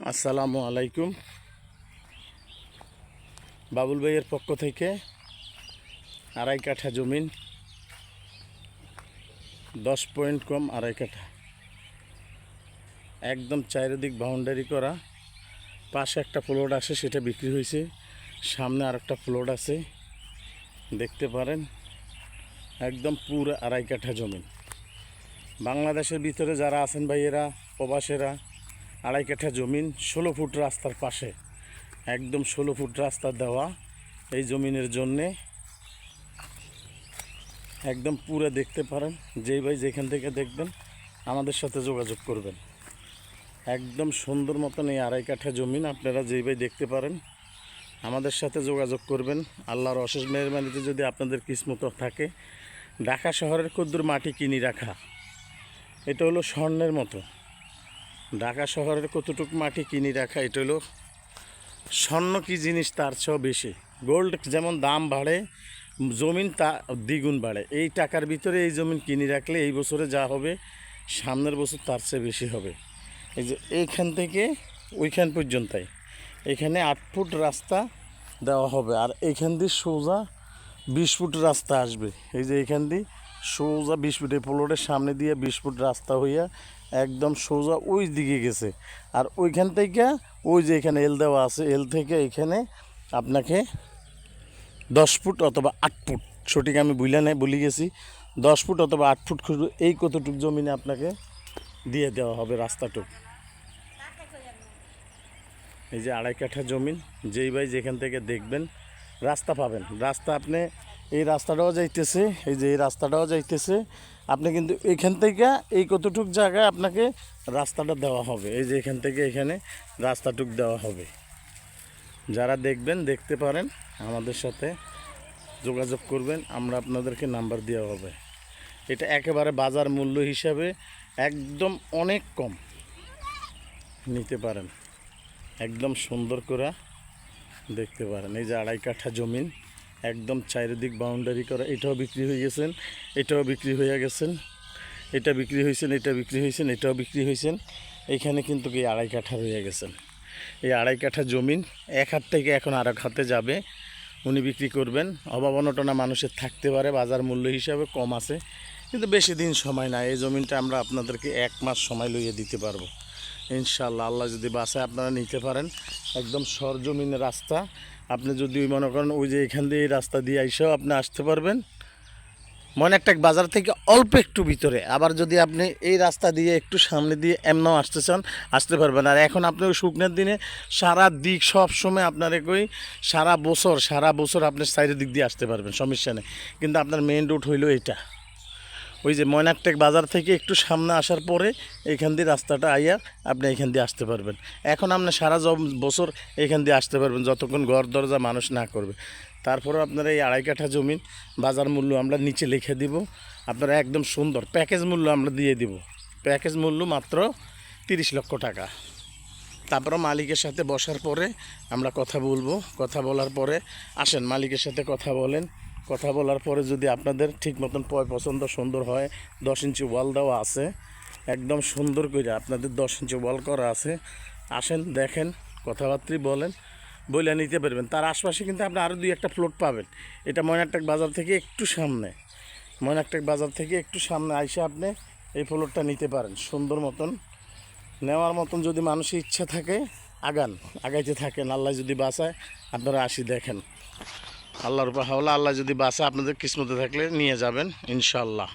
আসসালামু আলাইকুম। বাবুল ভাইয়ের পক্ষ থেকে আড়াই কাঠা জমিন, দশ পয়েন্ট কম আড়াই কাঠা। একদম চারিদিক বাউন্ডারি করা। পাশে একটা প্লট আছে, সেটা বিক্রি হয়েছে। সামনে আর একটা প্লট আছে। দেখতে পারেন, একদম পুরো আড়াই কাঠা জমিন। বাংলাদেশের ভিতরে যারা আছেন ভাইয়েরা, প্রবাসেরা আড়াই কাঠা জমিন, ষোলো ফুট রাস্তার পাশে, একদম ষোলো ফুট রাস্তা দেওয়া এই জমিনের জন্যে। একদম পুরো দেখতে পারেন, যেই ভাই যেখান থেকে দেখবেন, আমাদের সাথে যোগাযোগ করবেন। একদম সুন্দর মতন এই আড়াই কাঠা জমিন আপনারা যেই ভাই দেখতে পারেন, আমাদের সাথে যোগাযোগ করবেন। আল্লাহর অশেষ মেহরবানিতে যদি আপনাদের কিসমত থাকে, ঢাকা শহরের কদ্দুর মাটি কিনি রাখা, এটা হলো স্বর্ণের মতো। ঢাকা শহরের কতটুকু মাটি কিনে রাখা, এটা হলো স্বর্ণ কি জিনিস তার চেয়েও বেশি। গোল্ড যেমন দাম বাড়ে, জমিন তা দ্বিগুণ বাড়ে। এই টাকার ভিতরে এই জমিন কিনে রাখলে এই বছরে যা হবে, সামনের বছর তার চেয়ে বেশি হবে। এই যে এইখান থেকে ওইখান পর্যন্তই। এখানে আট ফুট রাস্তা দেওয়া হবে, আর এইখান দিয়ে সোজা বিশ ফুট রাস্তা আসবে। এই যে এখান দিয়ে সোজা বিশ ফুট এই প্লটের সামনে দিয়ে বিশ ফুট রাস্তা হইয়া একদম সোজা ওই দিকে গেছে। আর ওইখান থেকে ওই যে এখানে এল দেওয়া আছে, এল থেকে এখানে আপনাকে দশ ফুট অথবা আট ফুট, সঠিক আমি বুঝলে নাই বলি গেছি। দশ ফুট অথবা আট ফুট এই কতটুক জমিনে আপনাকে দিয়ে দেওয়া হবে রাস্তাটুক। এই যে আড়াই কাঠা জমিন যেই ভাই যেখান থেকে দেখবেন, রাস্তা পাবেন। রাস্তা আপনি এই রাস্তাটাও যাইতেছে, এই যে এই রাস্তাটাও যাইতেছে। আপনি কিন্তু এখান থেকে এই কতটুক জায়গায় আপনাকে রাস্তাটা দেওয়া হবে, এই যে এখান থেকে এখানে রাস্তাটুক দেওয়া হবে। যারা দেখবেন, দেখতে পারেন, আমাদের সাথে যোগাযোগ করবেন, আমরা আপনাদেরকে নাম্বার দেওয়া হবে। এটা একেবারে বাজার মূল্য হিসাবে একদম অনেক কম। নিতে পারেন, একদম সুন্দর করে দেখতে পারেন। এই যে আড়াই কাঠা জমিন একদম চারিদিক বাউন্ডারি করা। এটাও বিক্রি হয়ে গেছেন, এটাও বিক্রি হয়ে গেছেন, এটা বিক্রি হয়েছেন, এটা বিক্রি হয়েছেন, এটাও বিক্রি হয়েছেন। এইখানে কিন্তু কি আড়াই কাঠা হয়ে গেছেন। এই আড়াই কাঠা জমিন, এক হাত থেকে এখন আর এক হাতে যাবে, উনি বিক্রি করবেন। অভাব অনটনা মানুষের থাকতে পারে, বাজার মূল্য হিসাবে কম আছে, কিন্তু বেশি দিন সময় না এই জমিনটা আমরা আপনাদেরকে এক মাস সময় লইয়ে দিতে পারব। ইনশাল্লাহ আল্লাহ যদি বাসায় আপনারা নিতে পারেন। একদম সরজমিন রাস্তা। আপনি যদি মনে করেন ওই যে এখান দিয়ে এই রাস্তা দিয়ে এসেও আপনি আসতে পারবেন। মনে একটা বাজার থেকে অল্প একটু ভিতরে। আবার যদি আপনি এই রাস্তা দিয়ে একটু সামনে দিয়ে এমনও আসতে চান, আসতে পারবেন। আর এখন আপনি ওই শুকনের দিনে সারা দিক সব সময় আপনার একই, সারা বছর সারা বছর আপনি সাইডের দিক দিয়ে আসতে পারবেন, সমস্যা নেই। কিন্তু আপনার মেইন রুট হইল এটা ওই যে ময়নাকটেক বাজার থেকে একটু সামনে আসার পরে এইখান দিয়ে রাস্তাটা আইয়া আপনি এখান দিয়ে আসতে পারবেন। এখন আপনি সারা বছর এখান দিয়ে আসতে পারবেন, যতক্ষণ ঘর দরজা মানুষ না করবে। তারপরেও আপনারা এই আড়াই কাঠা জমিন, বাজার মূল্য আমরা নিচে লিখে দিব। আপনারা একদম সুন্দর প্যাকেজ মূল্য আমরা দিয়ে দিব। প্যাকেজ মূল্য মাত্র তিরিশ লক্ষ টাকা। তারপরে মালিকের সাথে বসার পরে আমরা কথা বলব। কথা বলার পরে আসেন, মালিকের সাথে কথা বলেন। কথা বলার পরে যদি আপনাদের ঠিক মতন পয় পছন্দ সুন্দর হয়, দশ ইঞ্চি ওয়াল দেওয়া আছে, একদম সুন্দর করে আপনাদের দশ ইঞ্চি ওয়াল করা আছে। আসেন, দেখেন, কথাবার্তা বলেন বলে নিতে পারবেন। তার আশপাশে কিন্তু আপনি আরও দুই একটা ফ্লোট পাবেন। এটা ময়নারটাক বাজার থেকে একটু সামনে। ময়নারটাক বাজার থেকে একটু সামনে আইসে আপনি এই ফ্লোটটা নিতে পারেন। সুন্দর মতন। নেওয়ার মতন যদি মানুষের ইচ্ছা থাকে, আগান, আগাইতে থাকেন। আল্লাহ যদি বাঁচায়, আপনারা আসি দেখেন। আল্লাহর উপর হাওলা আল্লাহ যদি বাসা আপনাদের কিসমতে থাকলে নিয়ে যাবেন ইনশাল্লাহ